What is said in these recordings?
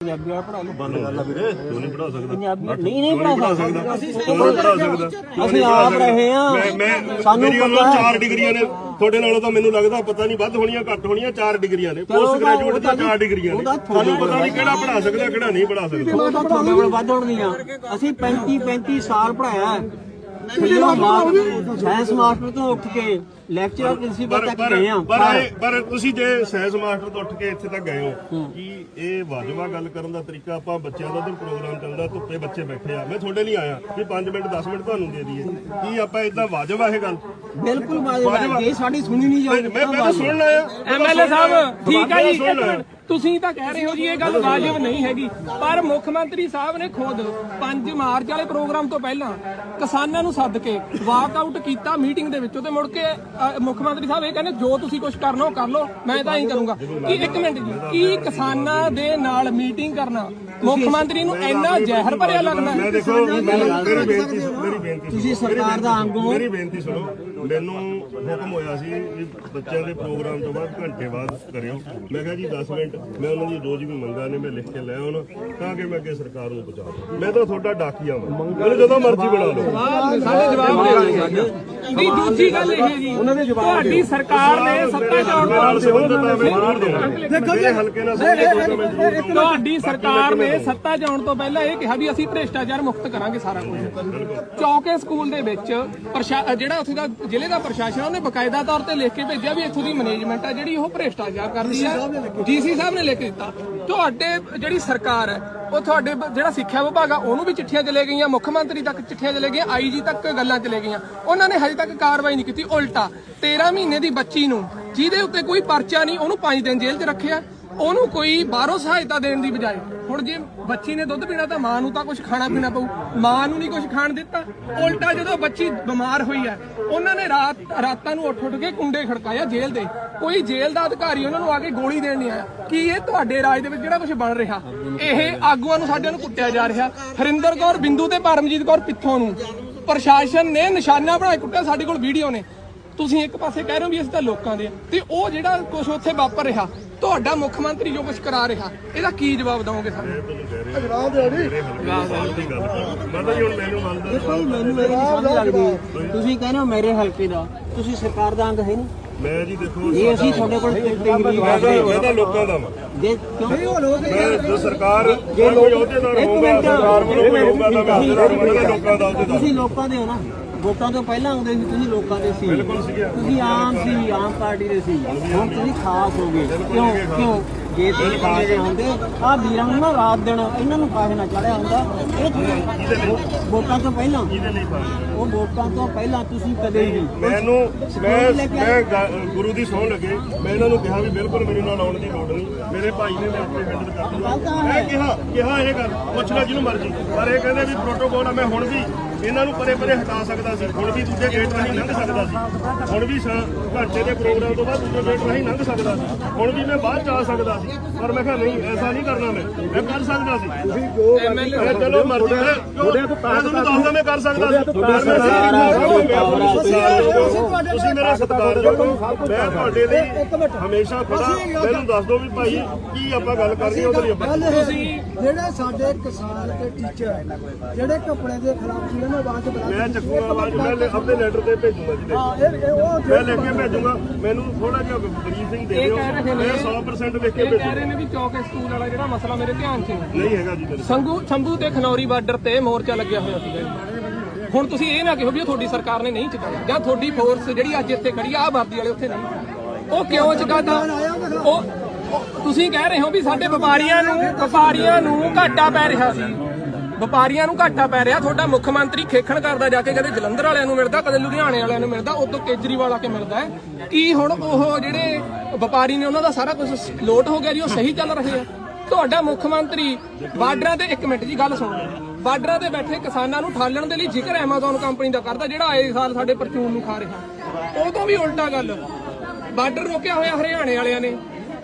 ਪੰਜਾਬੀ ਵਾਲਾ ਪੜਾ ਲਓ। ਬੰਦ ਕਰ ਲਾ ਵੀਰੇ। ਤੂੰ ਨਹੀਂ ਪੜਾ ਸਕਦਾ। ਪੰਜਾਬੀ ਨਹੀਂ ਨਹੀਂ ਪੜਾ ਸਕਦਾ। ਅਸੀਂ ਤੂੰ ਪੜਾ ਸਕਦਾ। ਅਸੀਂ ਆਪ ਰਹੇ ਆ ਮੈਂ ਮੈਂ ਸਾਨੂੰ ਪਤਾ। ਚਾਰ ਡਿਗਰੀਆਂ ਨੇ। ਤੁਹਾਡੇ ਨਾਲੋਂ ਤਾਂ ਮੈਨੂੰ ਲੱਗਦਾ ਪਤਾ ਨਹੀਂ ਵੱਧ ਹੋਣੀਆਂ ਘੱਟ ਹੋਣੀਆਂ ਚਾਰ ਡਿਗਰੀਆਂ ਨੇ। ਪੋਸਟ ਗ੍ਰੈਜੂਏਟ ਦੀਆਂ ਚਾਰ ਡਿਗਰੀਆਂ ਨੇ। ਤੁਹਾਨੂੰ ਪਤਾ ਨਹੀਂ ਕਿਹੜਾ ਪੜਾ ਸਕਦਾ ਕਿਹੜਾ ਨਹੀਂ ਪੜਾ ਸਕਦਾ। ਤਾਂ ਤੁਹਾਡੇ ਕੋਲ ਵੱਧ ਹੋਣਗੀਆਂ। ਅਸੀਂ 35 35 ਸਾਲ ਪੜਾਇਆ ਸਾਇੰਸ ਮਾਸਟਰ ਤੋਂ ਉੱਠ ਕੇ ਲੈਕਚਰਰ ਪ੍ਰਿੰਸੀਪਲ ਪਰ ਤੱਕ ਗਏ ਆ ਪਰ ਇਹ- ਪਰ ਤੁਸੀਂ ਜੇ ਸਾਇੰਸ ਮਾਸਟਰ ਤੋਂ ਉੱਠ ਕੇ ਇੱਥੇ ਤੱਕ ਗਏ ਹੋ ਕੀ ਇਹ ਵਾਜਵਾ ਗੱਲ ਕਰਨ ਦਾ ਤਰੀਕਾ ਆਪਾਂ ਬੱਚਿਆਂ ਦਾ ਉਧਰ ਪ੍ਰੋਗਰਾਮ ਚੱਲਦਾ ਧੁੱਪੇ ਬੱਚੇ ਬੈਠੇ ਆ। ਮੈਂ ਤੁਹਾਡੇ ਲਈ ਆਇਆ ਵੀ 5 ਮਿੰਟ 10 ਮਿੰਟ ਤੁਹਾਨੂੰ ਦੇ ਦਈਏ। ਕੀ ਆਪਾਂ ਇਦਾਂ ਵਾਜਵਾ ਇਹ ਗੱਲ? ਬਿਲਕੁਲ ਵਾਜਬ ਜੇ ਸਾਡੀ ਸੁਣੀ ਨਹੀਂ ਮੈਂ ਜਾਊਗੀ ਮੈਂ ਤਾਂ ਸੁਣਨ ਆਇਆ। ਐਮਐਲਏ ਸਾਹਿਬ ਠੀਕ ਹੈ ਜੀ ਇੱਕ। ਮਿੰਟ। ਤੁਸੀਂ ਤਾਂ ਕਹਿ ਰਹੇ ਹੋ ਜੀ ਇਹ ਗੱਲ ਵਾਜਬ ਨਹੀਂ ਹੈਗੀ। ਪਰ ਮੁੱਖ ਮੰਤਰੀ ਸਾਹਿਬ ਨੇ ਖੁਦ 5 ਮਾਰਚ ਵਾਲੇ ਪ੍ਰੋਗਰਾਮ ਤੋਂ ਪਹਿਲਾਂ ਕਿਸਾਨਾਂ ਨੂੰ ਸੱਦ ਕੇ ਵਾਕਆਊਟ ਕੀਤਾ ਮੀਟਿੰਗ ਦੇ ਵਿੱਚੋਂ ਤੇ ਮੁੜ ਕੇ ਅ, ਮੁੱਖ ਮੰਤਰੀ ਸਾਹਿਬ ਇਹ ਕਹਿੰਦੇ ਜੋ ਤੁਸੀਂ ਕੁਝ ਕਰਨਾ ਉਹ ਕਰ ਲਓ ਮੈਂ ਤਾਂ ਹੀ ਕਰੂੰਗਾ। ਕੀ ਇੱਕ ਮਿੰਟ ਜੀ ਕੀ ਕਿਸਾਨਾਂ ਦੇ ਨਾਲ ਮੀਟਿੰਗ ਕਰਨਾ ਮੁੱਖ ਮੰਤਰੀ ਨੂੰ ਇੰਨਾ ਜ਼ਹਿਰ ਭਰਿਆ ਲੱਗਦਾ। ਮੈਂ? ਦੇਖੋ ਮੈਨੂੰ ਮੇਰੀ ਬੇਨਤੀ ਸੁਣੋ, ਮੇਰੀ ਬੇਨਤੀ ਤੁਸੀਂ ਸੁਣੋ, ਸਰਕਾਰ ਦਾ ਅੰਗ ਹੋ। ਮੇਰੀ ਬੇਨਤੀ ਸੁਣੋ। ਮੈਨੂੰ ਹੁਕਮ ਹੋਇਆ ਸੀ ਵੀ ਬੱਚਿਆਂ ਦੇ ਪ੍ਰੋਗਰਾਮ ਤੋਂ ਬਾਅਦ ਘੰਟੇ ਬਾਅਦ ਕਰਿਓ। ਮੈਂ ਕਿਹਾ ਜੀ 10 ਮਿੰਟ। ਮੈਂ ਉਹਨਾਂ ਦੀ ਰੋਜ਼ ਵੀ ਮੰਗਾਂ ਨੇ ਮੈਂ ਲਿਖ ਕੇ ਲੈ ਆਉਣਾ ਤਾਂ ਕਿ ਮੈਂ ਅੱਗੇ ਸਰਕਾਰ ਨੂੰ ਪਹੁੰਚਾ ਦਾਂ ਮੈਂ ਤਾਂ ਤੁਹਾਡਾ ਡਾਕੀਆ ਵਾਂ। ਮੈਨੂੰ ਜਦੋਂ ਮਰਜ਼ੀ ਬੁਲਾ ਲਓ। ਸਾਡੇ ਜਵਾਬ ਦੇ ਦੀ ਦੂਜੀ ਗੱਲ ਇਹ ਹੈ ਜੀ ਤੁਹਾਡੀ ਸਰਕਾਰ ਨੇ ਸੱਤਾ ਚ ਆਉਣ ਮੇਰੇ ਹਲਕੇ ਨਾਲ ਸੰਬੰਧਤ ਤੁਹਾਡੀ ਸਰਕਾਰ ਨੇ ਸੱਤਾ ਆਉਣ ਤੋਂ ਪਹਿਲਾਂ ਇਹ ਕਿਹਾ ਵੀ ਅਸੀਂ ਭ੍ਰਿਸ਼ਟਾਚਾਰ ਮੁਕਤ ਕਰਾਂਗੇ ਸਾਰਾ ਕੁਝ। ਚੌਕੇ ਸਕੂਲ ਦੇ ਵਿੱਚ ਜਿਹੜਾ ਉੱਥੇ ਦਾ ਜ਼ਿਲ੍ਹੇ ਦਾ ਪ੍ਰਸ਼ਾਸਨ ਉਹਨੇ ਬਕਾਇਦਾ ਤੌਰ ਤੇ ਲਿਖ ਕੇ ਭੇਜਿਆ ਵੀ ਇੱਥੋਂ ਦੀ ਮੈਨੇਜਮੈਂਟ ਆ ਜਿਹੜੀ ਉਹ ਭ੍ਰਿਸ਼ਟਾਚਾਰ ਕਰਦੀ ਹੈ ਡੀਸੀ ਸਾਹਿਬ ਨੇ ਲਿਖ ਦਿੱਤਾ। ਤੁਹਾਡੇ ਜਿਹੜੀ ਸਰਕਾਰ ਹੈ, ਉਹ ਤੁਹਾਡੇ ਜਿਹੜਾ ਸਿੱਖਿਆ ਵਿਭਾਗ ਆ, ਉਹਨੂੰ ਵੀ ਚਿੱਠੀਆਂ ਚਲੇ ਗਈਆਂ, ਮੁੱਖ ਮੰਤਰੀ ਤੱਕ ਚਿੱਠੀਆਂ ਚਲੇ ਗਈਆਂ ਆਈਜੀ ਤੱਕ ਗੱਲਾਂ ਚਲੇ ਗਈਆਂ। ਉਹਨਾਂ ਨੇ ਹਜੇ ਤੱਕ ਕਾਰਵਾਈ ਨਹੀਂ ਕੀਤੀ, ਉਲਟਾ 13 ਮਹੀਨੇ ਦੀ ਬੱਚੀ ਨੂੰ, ਜਿਹਦੇ ਉੱਤੇ ਕੋਈ ਪਰਚਾ ਨਹੀਂ, ਉਹਨੂੰ 5 ਦਿਨ ਜੇਲ੍ਹ 'ਚ ਰੱਖਿਆ, ਉਹਨੂੰ ਕੋਈ ਬਾਹਰੋਂ ਸਹਾਇਤਾ ਦੇਣ ਦੀ ਬਜਾਏ ਹੁਣ ਜੇ ਬੱਚੀ ਨੇ ਦੁੱਧ ਪੀਣਾ ਤਾਂ ਮਾਂ ਨੂੰ ਤਾਂ ਕੁਝ ਖਾਣਾ ਪੀਣਾ ਪਊ। ਮਾਂ ਨੂੰ ਨਹੀਂ ਕੁਝ ਖਾਣ ਦਿੱਤਾ। ਉਲਟਾ ਜਦੋਂ ਬੱਚੀ ਬਿਮਾਰ ਹੋਈ ਹੈ, ਉਹਨਾਂ ਨੇ ਰਾਤ ਰਾਤਾਂ ਨੂੰ ਉੱਠ ਉੱਠ ਕੇ ਕੁੰਡੇ ਖੜਕਾਇਆ ਜੇਲ੍ਹ ਦੇ। ਕੋਈ ਜੇਲ੍ਹ ਦਾ ਅਧਿਕਾਰੀ ਉਹਨਾਂ ਨੂੰ ਆ ਕੇ ਗੋਲੀ ਦੇਣ ਨਹੀਂ ਆਇਆ। ਕੀ ਇਹ ਤੁਹਾਡੇ ਰਾਜ ਦੇ ਵਿੱਚ ਜਿਹੜਾ ਕੁਝ ਬਣ ਰਿਹਾ? ਇਹ ਆਗੂਆਂ ਨੂੰ ਸਾਡਿਆਂ ਨੂੰ ਕੁੱਟਿਆ ਜਾ ਰਿਹਾ। ਹਰਿੰਦਰ ਕੌਰ, ਬਿੰਦੂ ਤੇ ਪਰਮਜੀਤ ਕੌਰ ਪਿੱਥੋਂ ਨੂੰ। ਪ੍ਰਸ਼ਾਸਨ ਨੇ ਨਿਸ਼ਾਨਾ ਬਣਾ ਕੇ ਕੁੱਟਿਆ ਸਾਡੇ ਕੋਲ ਵੀਡੀਓ ਨੇ। ਤੁਸੀਂ ਇੱਕ ਪਾਸੇ ਕਹਿ ਰਹੇ ਹੋ ਵੀ ਅਸੀਂ ਤਾਂ ਲੋਕਾਂ ਦੇ ਆ। ਤੇ ਉਹ ਜਿਹੜਾ ਕੁਝ ਉੱਥੇ ਵਾਪਰ ਰਿਹਾ ਤੁਹਾਡਾ ਮੁੱਖ ਮੰਤਰੀ ਜੋ ਕੁਝ ਕਰਾ ਰਿਹਾ ਇਹਦਾ ਕੀ ਜਵਾਬ ਦਵੋਗੇ ਸਾਨੂੰ? ਜਵਾਬ ਦੇ ਅੜੀ ਦੀ ਗੱਲ ਕਰ ਮੈਂ ਤਾਂ ਜੀ ਹੁਣ ਮੈਨੂੰ ਮੰਨਦਾ ਦੇਖੋ ਜੀ, ਮੈਨੂੰ ਇਹ ਨਹੀਂ ਸਮਝ ਲੱਗਦੀ। ਤੁਸੀਂ ਕਹਿੰਦੇ ਹੋ ਮੇਰੇ ਹਲਕੇ ਦਾ ਤੁਸੀਂ ਸਰਕਾਰ ਦਾ ਅੰਗ ਹੈ ਨਹੀਂ। ਮੈਂ ਜੀ ਦੇਖੋ ਇਹ ਅਸੀਂ ਤੁਹਾਡੇ ਕੋਲ ਤਾਂ ਲੋਕਾਂ ਦਾ ਵਾਂ। ਜੇ ਕਿਉਂ? ਮੈਂ ਜੋ ਸਰਕਾਰ ਜੇ ਕੋਈ ਅਹੁਦੇਦਾਰ ਹੋਊਗਾ ਸਰਕਾਰ ਵੱਲੋਂ ਕੋਈ ਹੋਊਗਾ ਤਾਂ ਮੈਂ ਅਹੁਦੇਦਾਰ ਹੋਊਗਾ ਤਾਂ ਲੋਕਾਂ ਦਾ ਅਹੁਦੇਦਾਰ। ਤੁਸੀਂ ਲੋਕਾਂ ਦੇ ਹੋ ਨਾ। ਵੋਟਾਂ ਤੋਂ ਪਹਿਲਾਂ ਆਉਂਦੇ ਸੀ ਤੁਸੀਂ ਲੋਕਾਂ ਦੇ ਸੀ। ਤੁਸੀਂ ਆਮ ਸੀ ਆਮ ਪਾਰਟੀ ਦੇ ਸੀ। ਹੁਣ ਤੁਸੀਂ ਖਾਸ ਹੋ ਗਏ। ਕਿਉਂ? ਕਿਉਂ? ਜੇ ਤੁਸੀਂ ਖਾਸ ਹੁੰਦੇ ਆ ਵੀਰਾਂ ਨੂੰ ਨਾ ਰਾਤ ਦਿਨ ਇਹਨਾਂ ਨੂੰ ਕਾਹੇ ਨਾ ਚੜਿਆ ਹੁੰਦਾ। ਇਹ ਵੋਟਾਂ ਤੋਂ ਪਹਿਲਾਂ? ਉਹ ਵੋਟਾਂ ਤੋਂ ਪਹਿਲਾਂ ਤੁਸੀਂ ਕਦੇ ਵੀ ਮੈਨੂੰ ਮੈਂ ਗੁਰੂ ਦੀ ਸਹੁੰ ਲੱਗੇ। ਮੈਂ ਇਹਨਾਂ ਨੂੰ ਕਿਹਾ ਵੀ ਬਿਲਕੁਲ ਮੇਰੇ ਨਾਲ ਆਉਣ ਦੀ ਲੋੜ ਨਹੀਂ। ਮੇਰੇ ਭਾਈ ਨੇ ਮੈਂ ਆਪਣੇ ਹੈਂਡਲ ਕਰ ਦੂੰਗਾ ਮੈਂ ਕਿਹਾ ਕਿਹਾ ਇਹ ਗੱਲ। ਪੁੱਛ ਲੈ ਜਿਹਨੂੰ ਮਰਜ਼ੀ। ਪਰ ਇਹ ਕਹਿੰਦੇ ਵੀ ਪ੍ਰੋਟੋਕੋਲ ਆ ਮੈਂ ਹੁਣ ਵੀ ਇਹਨਾਂ ਨੂੰ ਪਰੇ ਪਰੇ ਹਟਾ ਸਕਦਾ ਸੀ। ਹੁਣ ਵੀ ਦੂਜੇ ਗੇਟ ਰਾਹੀਂ ਲੰਘ ਸਕਦਾ ਸੀ। ਹੁਣ ਵੀ ਘੰਟੇ ਦੇ ਪ੍ਰੋਗਰਾਮ ਤੋਂ ਬਾਅਦ ਦੂਜੇ ਗੇਟ ਰਾਹੀਂ ਲੰਘ ਸਕਦਾ ਸੀ। ਹੁਣ ਵੀ ਮੈਂ ਬਾਅਦ ਚ ਆ ਸਕਦਾ ਸੀ। ਪਰ ਮੈਂ ਕਿਹਾ ਨਹੀਂ ਐਸਾ ਨਹੀਂ ਕਰਨਾ ਮੈਂ। ਮੈਂ ਕਰ ਸਕਦਾ ਸੀ। ਤੁਸੀਂ ਜੋ ਚਲੋ ਮਰਜ਼ੀ ਮੈਂ ਮੈਂ ਤੁਹਾਨੂੰ ਦੱਸਦਾ ਮੈਂ ਕਰ ਸਕਦਾ ਸੀ। ਤੁਸੀਂ ਮੇਰਾ ਸਤਿਕਾਰਯੋਗ ਹੋ ਮੈਂ ਤੁਹਾਡੇ ਲਈ ਹਮੇਸ਼ਾ ਖੜਾ। ਮੈਨੂੰ ਦੱਸ ਦਿਓ ਵੀ ਭਾਈ ਕੀ ਆਪਾਂ ਗੱਲ ਕਰਨੀ ਉਹਦੇ ਲਈ ਆਪਾਂ ਜਿਹੜੇ ਸਾਡੇ ਕਿਸਾਨ ਤੇ ਟੀਚਰ ਜਿਹੜੇ ਕੱਪੜੇ ਦੇ ਖਿਲਾਫ ਜਿਹਨਾਂ ਨੇ ਆਵਾਜ਼ ਬੁਲੰਦ ਮੈਂ ਚੱਕੂਗਾ ਆਵਾਜ਼ ਮੈਂ ਲਿ- ਆਪਣੇ ਲੈਟਰ ਤੇ ਭੇਜੂਗਾ ਜੀ ਦੇਖੋ। ਹਾਂ, ਇਹ ਇਹ ਉਹ ਮੈਂ ਲਿਖ ਕੇ ਭੇਜੂਗਾ। ਮੈਨੂੰ ਥੋੜਾ ਜਿਹਾ ਬਰੀਫਿੰਗ ਦੇ ਇਹ ਦਿਓ। ਕਹਿ ਰਹੇ ਨੇ ਮੈਂ 100% ਲਿਖ ਕੇ ਇਹ ਕਹਿ ਭੇਜੂਗਾ। ਰਹੇ ਨੇ ਵੀ ਚੌਕੇ ਸਕੂਲ ਵਾਲਾ ਜਿਹੜਾ ਮਸਲਾ ਮੇਰੇ ਧਿਆਨ 'ਚ ਨਹੀਂ। ਨਹੀਂ ਹੈਗਾ ਜੀ ਮੇਰੇ ਸੰਗੂ ਸ਼ੰਭੂ ਤੇ ਖਨੌਰੀ ਬਾਰਡਰ ਤੇ ਮੋਰਚਾ ਲੱਗਿਆ ਹੋਇਆ ਸੀਗਾ। ਹੁਣ ਤੁਸੀਂ ਇਹ ਨਾ ਕਹੋ ਵੀ ਉਹ ਤੁਹਾਡੀ ਸਰਕਾਰ ਨੇ ਨਹੀਂ ਚੁਕਾਇਆ ਜਾਂ ਤੁਹਾਡੀ ਫੋਰਸ ਜਿਹੜੀ ਅੱਜ ਇੱਥੇ ਖੜੀ ਆ ਵਰਦੀ ਵਾਲੇ ਉੱਥੇ ਨਹੀਂ। ਉਹ ਕਿਉਂ ਚੁਕਾਦਾ ਉਹ- ਤੁਸੀਂ ਕਹਿ ਰਹੇ ਹੋ ਵੀ ਸਾਡੇ ਵਪਾਰੀਆਂ ਨੂੰ ਵਪਾਰੀਆਂ ਨੂੰ ਘਾਟਾ ਪੈ ਰਿਹਾ ਸੀ। ਵਪਾਰੀਆਂ ਨੂੰ ਘਾਟਾ ਪੈ ਰਿਹਾ, ਤੁਹਾਡਾ ਮੁੱਖ ਮੰਤਰੀ ਖੇਖਣ ਕਰਦਾ ਜਾ ਕੇ ਕਦੇ ਜਲੰਧਰ ਵਾਲਿਆਂ ਨੂੰ ਮਿਲਦਾ, ਕਦੇ ਲੁਧਿਆਣੇ ਵਾਲਿਆਂ ਨੂੰ ਮਿਲਦਾ ਉਦੋਂ ਕੇਜਰੀਵਾਲ ਆ ਕੇ ਮਿਲਦਾ ਹੈ। ਕੀ ਹੁਣ ਉਹ ਜਿਹੜੇ ਵਪਾਰੀ ਨੇ ਉਹਨਾਂ ਦਾ ਸਾਰਾ ਕੁਝ ਲੋਟ ਹੋ ਗਿਆ ਜੀ, ਉਹ ਸਹੀ ਚੱਲ ਰਹੇ ਆ? ਤੁਹਾਡਾ ਮੁੱਖ ਮੰਤਰੀ ਬਾਰਡਰਾਂ ਤੇ, ਇੱਕ ਮਿੰਟ ਜੀ, ਗੱਲ ਸੁਣ ਬਾਰਡਰਾਂ ਤੇ ਬੈਠੇ ਕਿਸਾਨਾਂ ਨੂੰ ਠਾਲਣ ਦੇ ਲਈ ਜ਼ਿਕਰ ਐਮਾਜ਼ਨ ਕੰਪਨੀ ਦਾ ਕਰਦਾ, ਜਿਹੜਾ ਆਏ ਸਾਲ ਸਾਡੇ ਪਰਚੂਨ ਨੂੰ ਖਾ ਰਿਹਾ। ਉਹ ਤੋਂ ਵੀ ਉਲਟਾ ਗੱਲ। ਬਾਰਡਰ ਰੋਕਿਆ ਹੋਇਆ ਹਰਿਆਣੇ ਵਾਲਿਆਂ ਨੇ।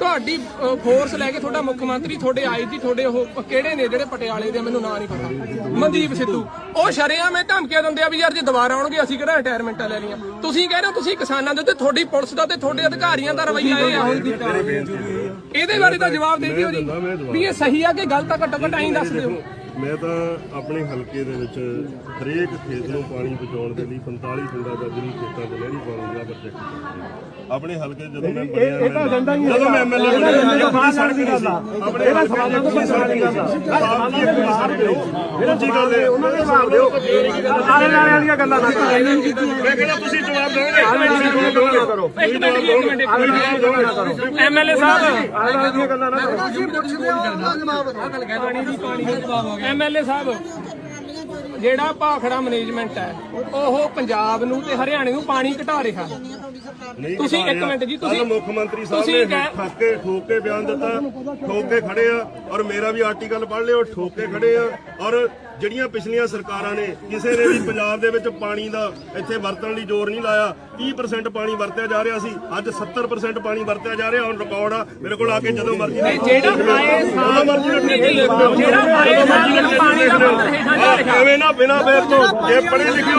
ਤੁਹਾਡੀ ਫੋਰਸ ਲੈ ਕੇ ਤੁਹਾਡਾ ਮੁੱਖ ਮੰਤਰੀ ਤੁਹਾਡੇ ਆਈਜੀ ਤੁਹਾਡੇ ਉਹ ਕਿਹੜੇ ਨੇ ਜਿਹੜੇ ਪਟਿਆਲੇ ਦੇ ਮੈਨੂੰ ਨਾਂ ਨਹੀਂ ਪਤਾ। ਮਨਦੀਪ ਸਿੱਧੂ। ਉਹ ਸ਼ਰਿਆਂ ਮੈਂ ਧਮਕੀਆਂ ਦਿੰਦੇ ਆ ਵੀ ਯਾਰ ਜੇ ਦੁਬਾਰਾ ਆਉਣਗੇ, ਅਸੀਂ ਕਿਹੜਾ ਰਿਟਾਇਰਮੈਂਟਾਂ ਲੈ ਲਈਆਂ ਤੁਸੀਂ ਕਹਿ ਰਹੇ ਹੋ ਤੁਸੀਂ ਕਿਸਾਨਾਂ ਦੇ ਉੱਤੇ, ਤੁਹਾਡੀ ਪੁਲਿਸ ਦਾ ਤੇ ਤੁਹਾਡੇ ਅਧਿਕਾਰੀਆਂ ਦਾ ਰਵੱਈਆ ਇਹ ਆ। ਇਹਦੇ ਬਾਰੇ ਤਾਂ ਜਵਾਬ ਦੇ ਦਿਓ ਜੀ। ਵੀ ਇਹ ਸਹੀ ਆ ਕਿ ਗਲਤ ਆ, ਘੱਟੋ ਘੱਟ ਐਂ ਦੱਸ ਦਿਓ। ਮੈਂ ਤਾਂ ਆਪਣੇ ਹਲਕੇ ਦੇ ਵਿੱਚ ਹਰੇਕ ਖੇਤ ਨੂੰ ਪਾਣੀ ਪਹੁੰਚਾਉਣ ਦੇ ਲਈ 45 ਪਿੰਡਾਂ ਦਾ ਜਿਹੜੀ ਖੇਤਾਂ 'ਚ ਨਹਿਰੀ ਪਾਣੀ ਦਾ ਪ੍ਰੋਜੈਕਟ ਆਪਣੇ ਹਲਕੇ ਜਦੋਂ ਮੈਂ ਬਣਿਆ ਇਹ ਤਾਂ ਏਜੰਡਾ ਹੀ ਜਦੋਂ ਮੈਂ ਐਮਐਲਏ ਬਣਿਆ ਜਦੋਂ ਸੜਕ ਨਹੀਂ ਸੀ। ਆਪਣੇ ਇਹਦਾ ਸਵਾਲ ਤੋਂ ਸੜਕ ਨਹੀਂ ਸੀ। ਆਪ ਦੀ ਇੱਕ ਸੜਕ ਨਹੀਂ ਸੀ। ਦੂਜੀ ਗੱਲ ਇਹ ਉਹਨਾਂ ਦੇ ਜਵਾਬ ਦਿਓ ਆਲੇ ਨਾਲੇ ਵਾਲੀਆਂ ਗੱਲਾਂ ਨਾ। ਮੈਂ ਕਹਿੰਦਾ ਤੁਸੀਂ ਜਵਾਬ ਵਾਲੀਆਂ ਗੱਲਾਂ ਨਾ ਕਰੋ। ਇੱਕ ਮਿੰਟ ਜੀ, ਇੱਕ ਮਿੰਟ ਇੱਕ ਮਿੰਟ। ਐਮਐਲਏ ਸਾਹਿਬ। ਦੀਆਂ ਗੱਲਾਂ ਨਾ ਕਰੋ। ਅਸੀਂ ਪੁੱਛਦੇ ਆ ਉਹਦਾ ਜਵਾਬ ਐਮਐਲਏ ਸਾਹਿਬ ਜਿਹੜਾ ਭਾਖੜਾ ਮੈਨੇਜਮੈਂਟ ਹੈ ਉਹ ਪੰਜਾਬ ਨੂੰ ਤੇ ਹਰਿਆਣੇ ਨੂੰ ਪਾਣੀ ਘਟਾ ਰਿਹਾ ਤੁਸੀਂ ਇੱਕ। ਮਿੰਟ ਜੀ, ਤੁਸੀਂ- ਮੁੱਖ ਮੰਤਰੀ ਸਾਹਿਬ ਨੇ ਠੱਕ ਕੇ ਠੋਕ ਕੇ ਬਿਆਨ ਦਿੱਤਾ ਠੋਕ ਕੇ ਖੜੇ ਆ ਔਰ ਮੇਰਾ ਵੀ ਆਰਟੀਕਲ ਪੜ੍ਹ ਲਿਓ ਠੋਕ ਕੇ ਖੜੇ ਆ ਔਰ ਜਿਹੜੀਆਂ ਪਿਛਲੀਆਂ ਸਰਕਾਰਾਂ ਨੇ ਕਿਸੇ ਨੇ ਵੀ ਪੰਜਾਬ ਦੇ ਵਿੱਚ ਪਾਣੀ ਦਾ ਇੱਥੇ ਵਰਤਣ ਲਈ ਜ਼ੋਰ ਨਹੀਂ ਲਾਇਆ 30% ਪਾਣੀ ਵਰਤਿਆ ਜਾ ਰਿਹਾ ਸੀ ਅੱਜ 70% ਪਾਣੀ ਵਰਤਿਆ ਜਾ ਰਿਹਾ ਹੁਣ ਰਿਕਾਰਡ ਆ ਮੇਰੇ ਕੋਲ ਆ ਕੇ ਜਦੋਂ ਮਰਜ਼ੀ ਜਿਹੜਾ ਆਏ ਜਦੋਂ ਮਰਜ਼ੀ ਜਿਹੜਾ ਆਏ ਸਾਲ ਪਾਣੀ ਦਾ ਐਵੇਂ ਨਾ ਬਿਨਾ ਬੇਰ ਤੋਂ ਜੇ ਪੜ੍ਹੇ ਲਿਖੇ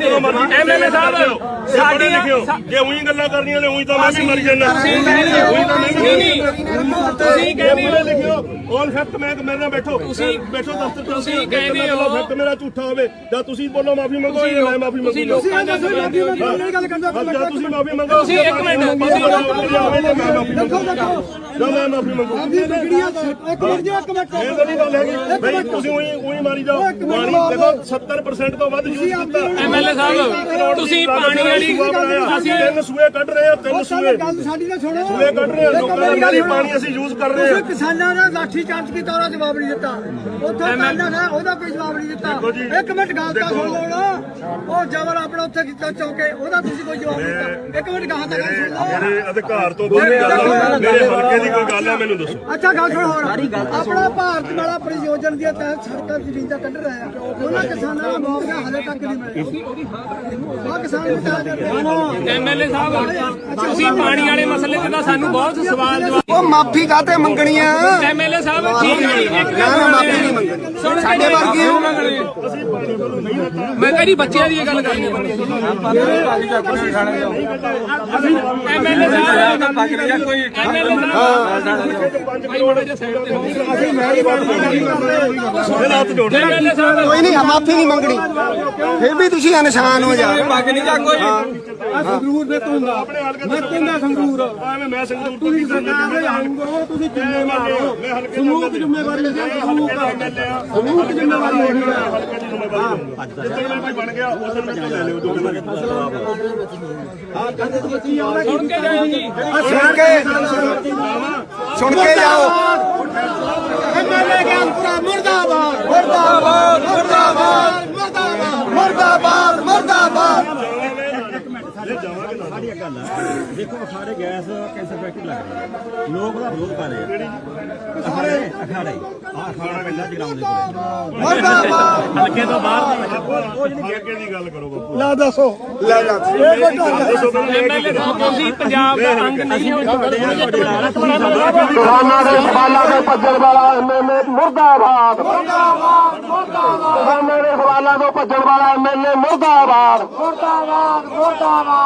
ਜਦੋਂ ਮਰਜ਼ੀ ਐਮਐਲਏ ਸਾਹਿਬ। ਜੇ ਉਹੀ ਗੱਲਾਂ ਕਰਨੀਆਂ ਨੇ ਉਹੀ ਤਾਂ ਮੈਂ ਵੀ ਮਰ ਜਾਣਾ। ਤੁਸੀਂ ਕਹਿੰਦੇ ਹੋ ਨਹੀਂ ਨਹੀਂ ਤੁਸੀਂ ਕਹਿੰਦੇ ਹੋ। ਲਿਖਿਓ ਔਨ ਫੈਕਟ ਮੈਂ ਮੇਰੇ ਨਾਲ ਬੈਠੋ। ਤੁਸੀਂ ਬੈਠੋ ਦਫ਼ਤਰ ਚ ਤੁਸੀਂ ਕਹਿੰਦੇ ਹੋ- ਫੈਕਟ ਮੇਰਾ ਝੂਠਾ ਹੋਵੇ। ਜਾਂ ਤੁਸੀਂ ਬੋਲੋ ਮਾਫੀ ਮੰਗੋ ਜਾਂ ਮੈਂ ਮਾਫੀ ਤੁਸੀਂ ਮੰਗੂ ਲੋਕਾਂ ਦਾ ਦੱਸੋ ਮਾਫੀ ਮੰਗੋ ਨਹੀਂ ਗੱਲ ਕਰਦਾ ਹਾਂ, ਜਾਂ ਤੁਸੀਂ ਮਾਫੀ ਮੰਗੋ। ਤੁਸੀਂ ਇੱਕ ਮਿੰਟ, ਤੁਸੀਂ- ਜਾਂ ਮੈਂ ਮਾਫੀ ਮੰਗੂ। ਦੇਖੋ ਦੇਖੋ ਜਾਂ ਮੈਂ ਮਾਫੀ ਮੰਗੂ। ਆਪਦੀ ਬਿਗੜੀਆਂ ਇੱਕ ਮਿੰਟ ਜੀ ਇੱਕ ਮਿੰਟ। ਇਹ ਤਾਂ ਨਹੀਂ ਗੱਲ ਹੈਗੀ। ਬਈ ਤੁਸੀਂ ਉਹੀ ਉਹੀ ਮਾਰੀ ਜਾਓ। ਪਾਣੀ ਦੇਖੋ 70% ਤੋਂ ਵੱਧ ਯੂਜ਼ ਕੀਤਾ ਐਮਐਲਏ ਸਾਹਿਬ ਤੁਸੀਂ ਪਾਣੀ ਵਾਲੀ ਅਸੀਂ ਤਿੰਨ ਸੂਏ ਕੱਢ ਰਹੇ ਹਾਂ ਤਿੰਨ ਸੂਏ। ਗੱਲ ਸਾਡੀ ਤਾਂ ਸੁਣੋ। ਸੂਏ ਕੱਢ ਰਹੇ ਹਾਂ ਲੋਕਾਂ ਦਾ ਨਾਲੀ। ਪਾਣੀ ਅਸੀਂ ਯੂਜ਼ ਕਰ ਰਹੇ ਹਾਂ ਕਿਸਾਨਾਂ ਦਾ ਲਾਠੀ ਚਾਰਜ ਕੀਤਾ ਉਹਦਾ ਜਵਾਬ ਨਹੀਂ ਦਿੱਤਾ। ਉੱਥੇ ਕਹਿੰਦਾ ਨਾ ਉਹਦਾ ਕੋਈ ਜਵਾਬ ਨਹੀਂ ਦਿੱਤਾ। ਇੱਕ ਮਿੰਟ ਗੱਲ ਤਾਂ। ਸੁਣ ਲਓ ਨਾ। ਉਹ ਜਬਰ ਆਪਣਾ ਉੱਥੇ ਕੀਤਾ ਚੌਕੇ ਉਹਦਾ ਤੁਸੀਂ ਕੋਈ ਜਵਾਬ ਨਹੀਂ ਦਿੱਤਾ। ਇੱਕ ਮਿੰਟ ਗਾਹਾਂ ਤੱਕ ਸੁਣ ਲਓ। ਮੇਰੇ ਅਧਿਕਾਰ ਤੋਂ ਆ ਮੇਰੇ ਹਲਕੇ ਦੀ ਕੋਈ ਗੱਲ ਹੈ ਮੈਨੂੰ ਦੱਸੋ। ਅੱਛਾ ਗੱਲ ਸੁਣ ਹੋਰ। ਆਪਣਾ ਭਾਰਤ ਵਾਲਾ ਪ੍ਰਯੋਜਨ ਦੀ ਤਹਿਤ ਸੜਕਾਂ ਦੀ ਰੀਜਾ ਕੱਢ ਰਿਹਾ ਹੈ ਉਹਨਾਂ ਕਿਸਾਨਾਂ ਦਾ ਮੁਆਵਜ਼ਾ ਹਲੇ ਤੱਕ ਨਹੀਂ ਮਿਲਿਆ। ਉਹ ਕਿਸਾਨ ਐਮਐਲਏ ਸਾਹਿਬ ਤੁਸੀਂ ਪਾਣੀ ਵਾਲੇ ਮਸਲੇ ਤੇ ਤਾਂ ਸਾਨੂੰ ਬਹੁਤ ਸਵਾਲ ਜਵਾਬ ਉਹ ਮਾਫੀ ਕਾਤੇ ਮੰਗਣੀ ਆ? ਐਮਐਲਏ ਸਾਹਿਬ ਠੀਕ ਹੈ ਜੀ, ਇੱਕ ਨਾ ਨਾ ਮਾਫੀ ਨਹੀਂ ਮੰਗਣੀ। ਸੁਣ ਸਾਡੇ ਵਰਗੇ ਹੋ। ਮੈਂ ਕਹਿੰਦੀ ਬੱਚਿਆਂ ਦੀ ਇਹ ਗੱਲ ਕਰਨੀ ਐਮਐਲਏ ਸਾਹਿਬ ਐਮਐਲਏ ਸਾਹਿਬ ਭਾਈ ਮਾੜਾ ਜਿਹਾ ਸਾਈਡ ਤੇ ਹੋ। ਮੇਰਾ ਹੱਥ ਜੋੜ ਐਮਐਲਏ ਸਾਹਿਬ ਕੋਈ ਨਹੀਂ ਮਾਫੀ ਨਹੀਂ ਮੰਗਣੀ। ਫਿਰ ਵੀ ਤੁਸੀਂ ਇਨਸਾਨ ਹੋ ਜਾ। ਸੰਗਰੂਰ ਦੇ ਤੂੰ ਦਾ ਮੈਂ ਕਹਿੰਦਾ ਸੰਗਰੂਰ। ਐਵੇਂ ਮੈਂ ਸੰਗਰੂਰ ਤੋਂ ਕੀ ਕਰਨਾ ਸਰਕਾਰ ਦੇ ਆਉਂਗੋ ਤੁਸੀਂ ਮੈਂ ਜ਼ਿੰਮੇਵਾਰ ਮੈਂ ਹਲਕੇ ਸਮੂਹ ਦੀ ਜ਼ਿੰਮੇਵਾਰੀ ਹੈ ਸਮੂਹ ਦਾ ਸਮੂਹ ਦੀ ਜ਼ਿੰਮੇਵਾਰੀ ਹੋਣੀ ਹੈ। ਹਲਕੇ ਦੀ ਜ਼ਿੰਮੇਵਾਰੀ ਜਿੱਦਣ ਮੈਂ ਕੋਈ ਬਣ ਗਿਆ ਉਸ ਦਿਨ ਮੈਂ ਲੈ ਲਿਓ ਜੋ ਗੱਲਾਂ ਸੁਣ ਕੇ ਜਾਓ ਜੀ। ਸੁਣ ਕੇ। ਸੁਣ ਕੇ ਜਾਓ। ਐਮਐਲਏ ਗਿਆਨਪੁਰਾ ਮੁਰਦਾਬਾਦ ਮੁਰਦਾਬਾਦ। ਮੁਰਦਾਬਾਦ ਮਰਦਾਬਾਦ ਮਰਦਾਬਾਦ ਸਾਡੀ ਇੱਕ ਗੱਲ ਹੈ ਦੇਖੋ ਸਾਡੇ ਗੈਸ ਕੈਂਸਰ ਫੈਕਟਰੀ ਲੱਗ ਰਹੀ ਹੈ ਲੋਕ ਉਹਦਾ ਵਿਰੋਧ ਕਰ ਰਹੇ ਆ। ਸਾਰੇ ਅਖਾੜੇ ਆ ਅਖਾੜਾ ਪਿੰਡਾਂ ਚ ਗਰਾਉਂਡ ਦੇ ਕੋਲ ਮਰਦਾਬਾਦ! ਹਲਕੇ ਤੋਂ ਬਾਹਰ ਹਲਕੇ ਦੀ ਗੱਲ ਕਰੋ ਬਾਪੂ ਲਾ ਦੱਸੋ। ਲੈ ਜਾ ਦੱਸੋ ਐਮਐਲਏ ਸਾਹਿਬ ਤੁਸੀਂ ਪੰਜਾਬ ਦਾ ਅੰਗ ਨਹੀਂ ਹੋ ਕਿਸਾਨਾਂ ਦੇ ਸਵਾਲਾਂ ਦੇ ਭੱਜਣ ਵਾਲਾ ਐਮਐਲਏ ਮੁਰਦਾਬਾਦ। ਮੁਰਦਾਬਾਦ ਮੁਰਦਾਬਾਦ! ਕਿਸਾਨਾਂ ਦੇ ਸਵਾਲਾਂ ਤੋਂ ਭੱਜਣ ਵਾਲਾ ਐਮਐਲਏ ਮੁਰਦਾਬਾਦ। ਮੁਰਦਾਬਾਦ ਮੁਰਦਾਬਾਦ!